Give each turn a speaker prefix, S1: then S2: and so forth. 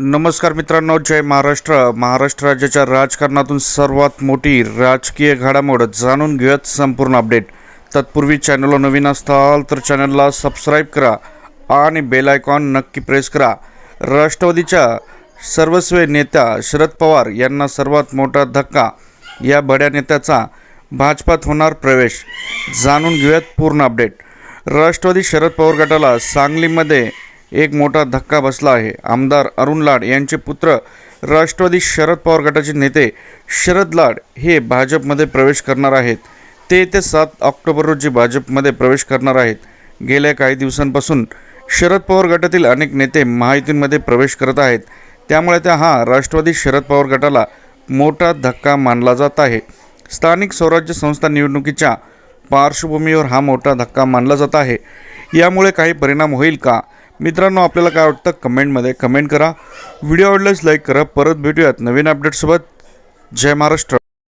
S1: नमस्कार मित्रांनो जय महाराष्ट्र. महाराष्ट्र राज्याच्या राजकारणातून सर्वात मोठी राजकीय घडामोड जाणून घेऊयात संपूर्ण अपडेट. तत्पूर्वी चॅनलला नवीन असताल तर चॅनलला सबस्क्राईब करा आणि बेल आयकॉन नक्की प्रेस करा. राष्ट्रवादीच्या सर्वस्वी नेत्या शरद पवार यांना सर्वात मोठा धक्का या बड्या नेत्याचा भाजपात होणार प्रवेश. जाणून घेऊयात पूर्ण अपडेट. राष्ट्रवादी शरद पवार गटाला सांगलीमध्ये एक मोठा धक्का बसला आहे. आमदार अरुण लाड यांचे पुत्र राष्ट्रवादी शरद पवार गटाचे नेते शरद लाड हे भाजपमध्ये प्रवेश करणार आहेत. ते येत्या सात ऑक्टोबर रोजी भाजपमध्ये प्रवेश करणार आहेत. गेल्या काही दिवसांपासून शरद पवार गटातील अनेक नेते महायुतीमध्ये प्रवेश करत आहेत. त्यामुळे त्या हा राष्ट्रवादी शरद पवार गटाला मोठा धक्का मानला जात आहे. स्थानिक स्वराज्य संस्था निवडणुकीच्या पार्श्वभूमीवर हा मोठा धक्का मानला जात आहे. यामुळे काही परिणाम होईल का? मित्रांनो आपल्याला काय वाटतं? कमेंटमध्ये कमेंट करा. व्हिडिओ आवडल्यास लाईक करा. परत भेटूयात नवीन अपडेटसोबत. जय महाराष्ट्र.